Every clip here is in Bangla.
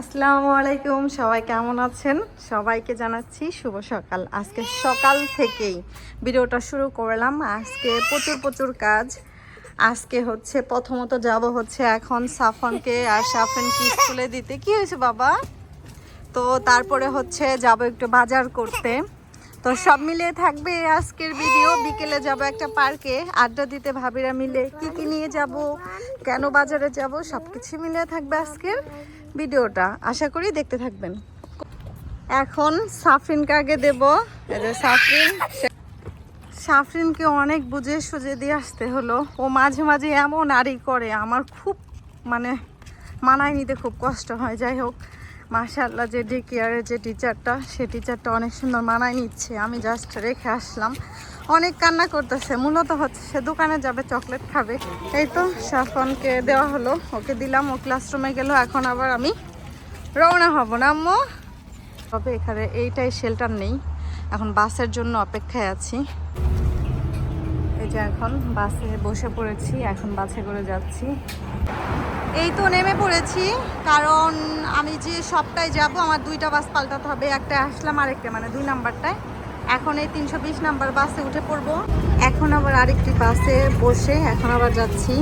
আসসালামু আলাইকুম, সবাই কেমন আছেন? সবাইকে জানাচ্ছি শুভ সকাল। আজকে সকাল থেকেই ভিডিওটা শুরু করলাম। আজকে প্রচুর প্রচুর কাজ। আজকে হচ্ছে প্রথমত যাব হচ্ছে এখন সাফনকে আর সাফনকে স্কুলে দিতে। কি হয়েছে বাবা? তো তারপরে হচ্ছে যাব একটু বাজার করতে। তো সব মিলিয়ে থাকবে আজকের ভিডিও। বিকেলে যাব একটা পার্কে। আড্ডা দিতে ভাবিরা মিলে কি কি নিয়ে যাব, কেন বাজারে যাব সব কিছু মিলিয়ে থাকবে আজকের। ভিডিওটা, আশা করি দেখতে থাকবেন। এখন সাফরিনকে আগে দেব। সাফরিন সাফরিনকে অনেক বুঝে সুঝে দিয়ে আসতে হলো। ও মাঝে মাঝে এমন আড়ি করে, আমার খুব মানে মানায় নিতে খুব কষ্ট হয়। যাই হোক মাশাল্লাহ যে ডে কেয়ারের যে টিচারটা সে টিচারটা অনেক সুন্দর মানায় নিচ্ছে। আমি জাস্ট রেখে আসলাম। অনেক কান্না করতেছে। মূলত হচ্ছে সে দোকানে যাবে, চকলেট খাবে। এই তো সাফনকে দেওয়া হলো। ওকে দিলাম, ও ক্লাসরুমে গেল। এখন আবার আমি রওনা হব না, আম্মু? তবে এখানে এইটাই শেল্টার নেই। এখন বাসের জন্য অপেক্ষায় আছি। এই যে এখন বাসে বসে পড়েছি, এখন বাসে করে যাচ্ছি। এই তো নেমে পড়েছি, কারণ আমি যে সবটাই যাব, আমার দুইটা বাস পাল্টাতে হবে। একটা আসলাম আরেকটা মানে দুই নাম্বারটায়। এখন এই তিনশো বিশ নাম্বার বাসে উঠে পড়ব। এখন আবার আরেকটি বাসে বসে এখন আবার যাচ্ছি।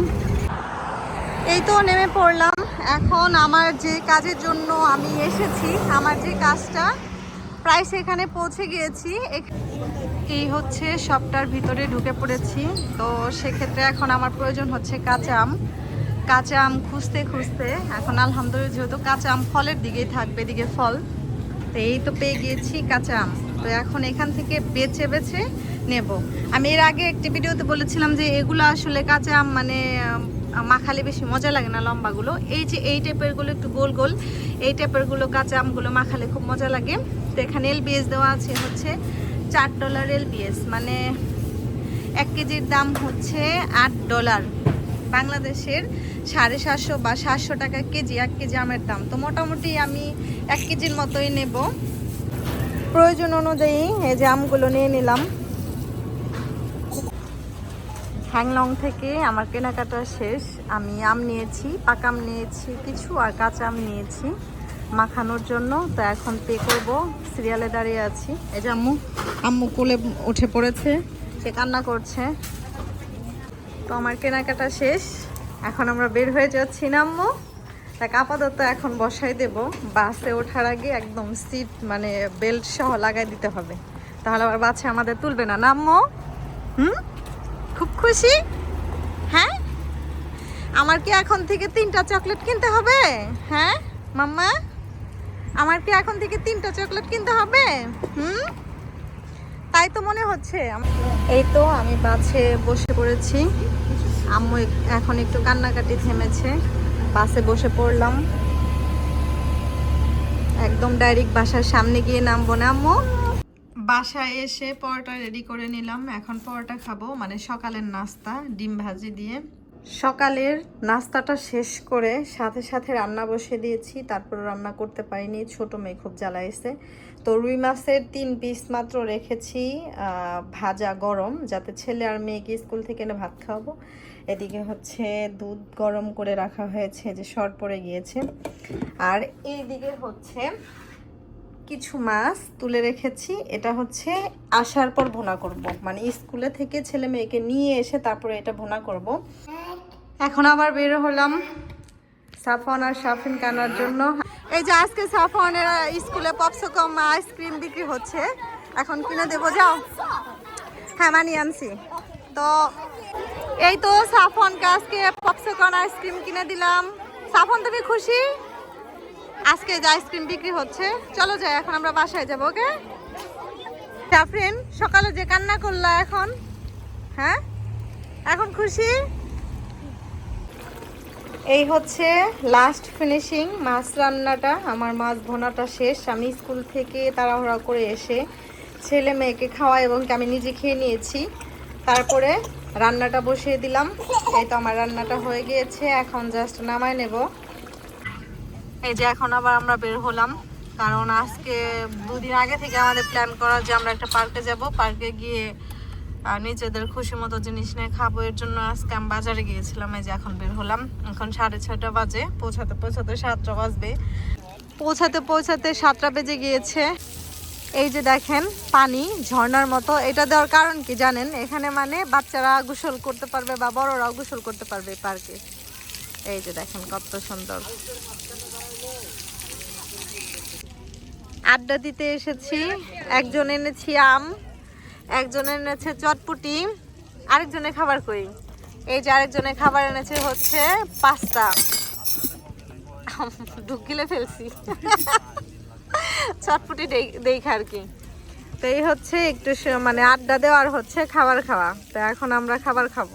এই তো নেমে পড়লাম। এখন আমার যে কাজের জন্য আমি এসেছি, আমার যে কাজটা প্রায় সেখানে পৌঁছে গিয়েছি। এই হচ্ছে সবটার ভিতরে ঢুকে পড়েছি। তো সেক্ষেত্রে এখন আমার প্রয়োজন হচ্ছে কাঁচা আম। কাঁচা আম খুঁজতে খুঁজতে এখন আলহামদুলিল্লাহ যেহেতু কাঁচা আম ফলের দিকেই থাকবে, এদিকে ফল। তো এই তো পেয়ে গিয়েছি কাঁচা আম। তো এখন এখান থেকে বেছে বেছে নেব। আমি এর আগে একটি ভিডিওতে বলেছিলাম যে এগুলো আসলে কাঁচা আম মানে মাখালে বেশি মজা লাগে না লম্বাগুলো। এই যে এই টাইপেরগুলো একটু গোল গোল, এই টাইপেরগুলো কাঁচা আমগুলো মাখালে খুব মজা লাগে। তো এখানে এলবিএস দেওয়া আছে হচ্ছে চার ডলার এলবিএস মানে এক কেজির দাম হচ্ছে আট ডলার বাংলাদেশের সাড়ে সাতশো বা সাতশো টাকা কেজি, এক কেজি আমের দাম। তো মোটামুটি আমি এক কেজির মতোই নেব। প্রয়োজন অনুযায়ী এই যে আমগুলো নিয়ে নিলাম। হ্যাংলং থেকে আমার কেনাকাটা শেষ। আমি আম নিয়েছি, পাকা আম নিয়েছি, কিছু আর কাঁচা আম নিয়েছি মাখানোর জন্য। তো এখন পে করব। সিরিয়ালে দাঁড়িয়ে আছি। এই যে আম্মু আম্মু কোলে উঠে পড়েছে, সে কান্না করছে। তো আমার কেনাকাটা শেষ। এখন আমরা বের হয়ে যাচ্ছি না আম্মু তাকে আপাতত এখন বসাই দেব। বাসে ওঠার আগে একদম সিট মানে বেল্ট সহ লাগাই দিতে হবে। তাহলে আবার বাচ্চা আমাদের তুলবে না। না আম্মু হুম? খুব খুশি? হ্যাঁ? আমার কি এখন থেকে তিনটা চকলেট কিনতে হবে? হ্যাঁ মাম্মা? আমার কি এখন থেকে তিনটা চকলেট কিনতে হবে? হুম? তাই তো মনে হচ্ছে। এই তো আমি বাসে বসে পড়েছি। আম্মু এখন একটু কান্নাকাটি থেমেছে। বাসে বসে পড়লাম। একদম ডাইরেক্ট বাসার সামনে গিয়ে নামবো না, আম্মু? বাসায় এসে পরোটা রেডি করে নিলাম। এখন পরোটা খাব মানে সকালের নাস্তা, ডিম ভাজি দিয়ে। সকালের নাস্তাটা শেষ করে সাথে সাথে রান্না বসে দিয়েছি, তারপর রান্না করতে পারিনি, ছোট মেয়ে খুব জ্বালাইছে। তো রুই মাছের তিন পিস মাত্র রেখেছি ভাজা গরম, যাতে ছেলে আর মেয়েকে স্কুল থেকে এনে ভাত খাওয়াবো। এদিকে হচ্ছে দুধ গরম করে রাখা হয়েছে, যে শর্ট পড়ে গিয়েছে। আর এইদিকে হচ্ছে কিছু মাছ তুলে রেখেছি। এটা হচ্ছে আসার পর ভুনা করব। মানে স্কুলে থেকে ছেলে মেয়েকে নিয়ে এসে তারপরে এটা ভুনা করব। এখন আবার বের হলাম সাফন আর সাফিন কানার জন্য। এই যে আজকে সাফনের স্কুলে পপসকম আইসক্রিম বিক্রি হচ্ছে। এখন কিনে দেবো, যাও। হ্যাঁ মানি আনছি। তো এই তো সাফনকে আজকে পপসকন আইসক্রিম কিনে দিলাম। সাফন তুমি খুশি? আজকে যে আইসক্রিম বিক্রি হচ্ছে, চলো যাই, এখন আমরা বাসায় যাব, ওকে? সাফরিন সকালে যে কান্না করলা এখন হ্যাঁ? এখন খুশি? এই হচ্ছে লাস্ট ফিনিশিং মাছ রান্নাটা, আমার মাছ ভোনাটা শেষ, আমি স্কুল থেকে তাড়াহুড়া করে এসে ছেলে মেয়েকে খাওয়া এবং আমি নিজে খেয়ে নিয়েছি। তারপরে রান্নাটা বসিয়ে দিলাম, এই তো আমার রান্নাটা হয়ে গিয়েছে, এখন জাস্ট নামায় নেব। এই যে এখন আবার আমরা বের হলাম, কারণ আজকে দুদিন আগে থেকে আমাদের প্ল্যান করা যে আমরা একটা পার্কে যাব। পার্কে গিয়ে নিজেদের খুশি মতো জিনিস নিয়ে খাব। এর জন্য আজকে আমি বাজারে গিয়েছিলাম, এই যে এখন বের হলাম। এখন সাড়ে ছয়টা বাজে, পৌঁছাতে পৌঁছাতে সাতটা বাজবে। পৌঁছাতে পৌঁছাতে সাতটা বেজে গিয়েছে। এই যে দেখেন, পানি ঝর্ণার মতো। এটা দেওয়ার কারণ কি জানেন? এখানে মানে বাচ্চারা গোসল করতে পারবে বা বড়রাও গোসল করতে পারবে পার্কে এই যে দেখেন কত সুন্দর। আড্ডা দিতে এসেছি। একজন এনেছি আম, একজন এনেছে চটপুটি আরেকজনের খাবার কই? এই যে আরেকজনের খাবার এনেছে হচ্ছে পাস্তা। ঢুকিলে ফেলছি। চটপুটি দেখে আর কি। তো এই হচ্ছে একটু মানে আড্ডা দেওয়ার হচ্ছে খাবার খাওয়া। তো এখন আমরা খাবার খাব।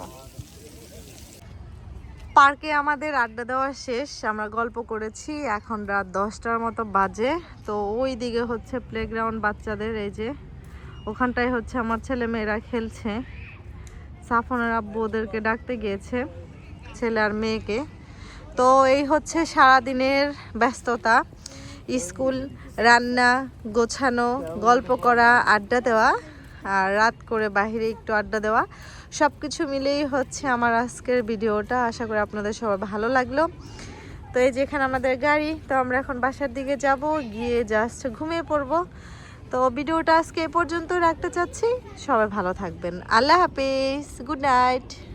পার্কে আমাদের আড্ডা দেওয়া শেষ, আমরা গল্প করেছি, এখন রাত দশটার মতো বাজে। তো ওই দিকে হচ্ছে প্লেগ্রাউন্ড বাচ্চাদের, এই যে ওখানটায় হচ্ছে আমার ছেলে মেয়েরা খেলছে। সাফনের আব্বু ওদেরকে ডাকতে গিয়েছে, ছেলে আর মেয়েকে। তো এই হচ্ছে সারাদিনের ব্যস্ততা, স্কুল, রান্না, গোছানো, গল্প করা, আড্ডা দেওয়া। আর রাত করে বাহিরে একটু আড্ডা দেওয়া। সব কিছু মিলেই হচ্ছে আমার আজকের ভিডিওটা। আশা করি আপনাদের সবার ভালো লাগল। তো এই যেখানে আমাদের গাড়ি, তো আমরা এখন বাসার দিকে যাব। গিয়ে জাস্ট ঘুমিয়ে পড়ব। তো ভিডিওটা আজকে এ পর্যন্ত রাখতে চাচ্ছি। সবাই ভালো থাকবেন। আল্লাহ হাফিজ। Good night.